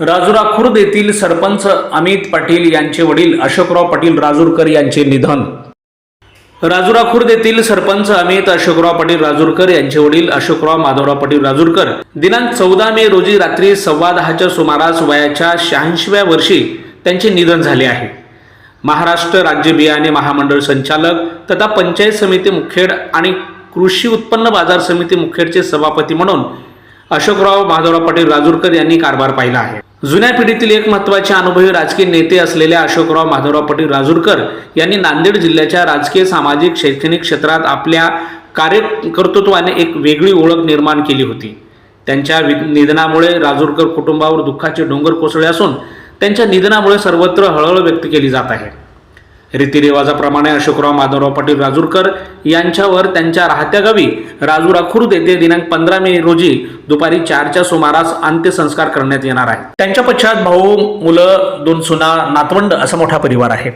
राजुरा खुर्द येथील सरपंच अमित पाटील यांचे वडील अशोकराव पाटील राजूरकर यांचे निधन. राजुरा खुर्द येथील सरपंच अमित अशोकराव पाटील राजूरकर यांचे वडील अशोकराव माधवराव पाटील राजूरकर दिनांक चौदा मे रोजी रात्री सव्वा दहाच्या सुमारास वयाच्या शहाऐंशीव्या वर्षी त्यांचे निधन झाले आहे. महाराष्ट्र राज्य बियाणे महामंडळ संचालक तथा पंचायत समिती मुखेड आणि कृषी उत्पन्न बाजार समिती मुखेडचे सभापती म्हणून अशोकराव माधवराव पाटील राजूरकर यांनी कारभार पाहिला आहे. जुन्या पिढीतील एक महत्त्वाचे अनुभवी राजकीय नेते असलेले अशोकराव माधवराव पाटील राजूरकर यांनी नांदेड जिल्ह्याच्या राजकीय सामाजिक शैक्षणिक क्षेत्रात आपल्या कार्यकर्तृत्वाने एक वेगळी ओळख निर्माण केली होती. त्यांच्या वि- निधनामुळे राजूरकर कुटुंबावर दुःखाचे डोंगर कोसळले असून त्यांच्या निधनामुळे सर्वत्र हळहळ व्यक्त केली जात आहे. रीतिरिवाजाप्रमाणे अशोकराव माधवराव पाटील राजूरकर यांच्यावर त्यांच्या राहत्या गावी राजुरा खुर्द येथे दिनांक पंधरा मे रोजी दुपारी चारच्या सुमारास अंत्यसंस्कार करण्यात येणार आहे त्यांच्या पश्चात भाऊ मुलं दोन सुना नातवंड असा मोठा परिवार आहे.